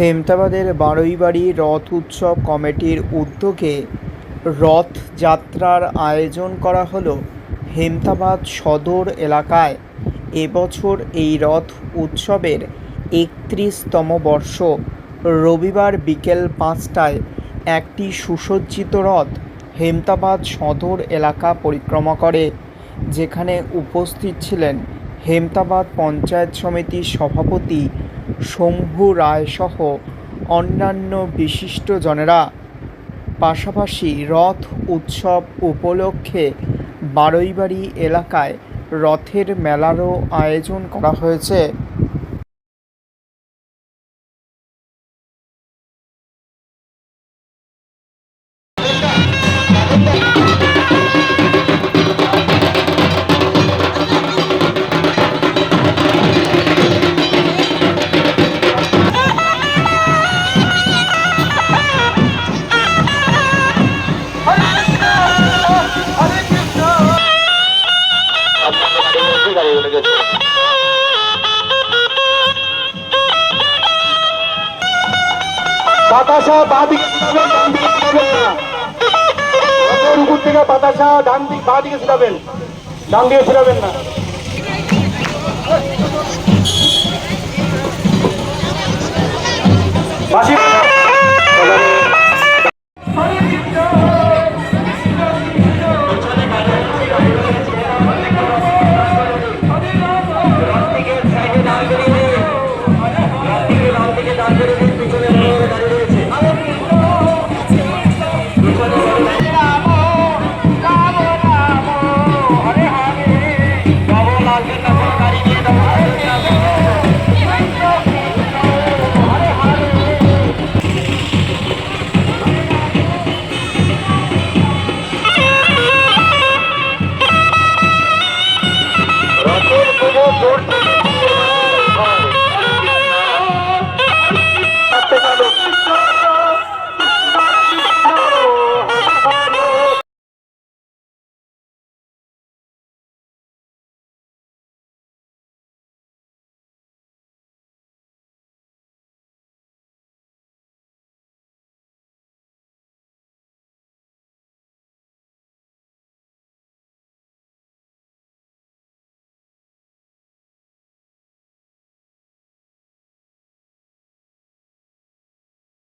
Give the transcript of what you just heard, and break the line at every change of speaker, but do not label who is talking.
হেমতাবাদের বারুইবাড়ি রথ উৎসব কমিটির উদ্যোগে রথযাত্রার আয়োজন করা হলো হেমতাবাদ সদর এলাকায়। এবছর এই রথ উৎসবের একত্রিশতম বর্ষ। রবিবার বিকেল পাঁচটায় একটি সুসজ্জিত রথ হেমতাবাদ সদর এলাকা পরিক্রমা করে, যেখানে উপস্থিত ছিলেন হেমতাবাদ পঞ্চায়েত সমিতির সভাপতি শম্ভু রায়সহ অন্যান্য বিশিষ্টজনেরা পাশাপাশি রথ উৎসব উপলক্ষে বারৈবাড়ি এলাকায় রথের মেলারও আয়োজন করা হয়েছে।
বাতাসা বাঁ দিকে ছিটাবেন ডান দিকে ছিটাবেন না থেকে বাতাসা ডান দিক বাঁদিকে দিকে ছিটাবেন ডান দিকে ছিটাবেন না। அறிவீதம்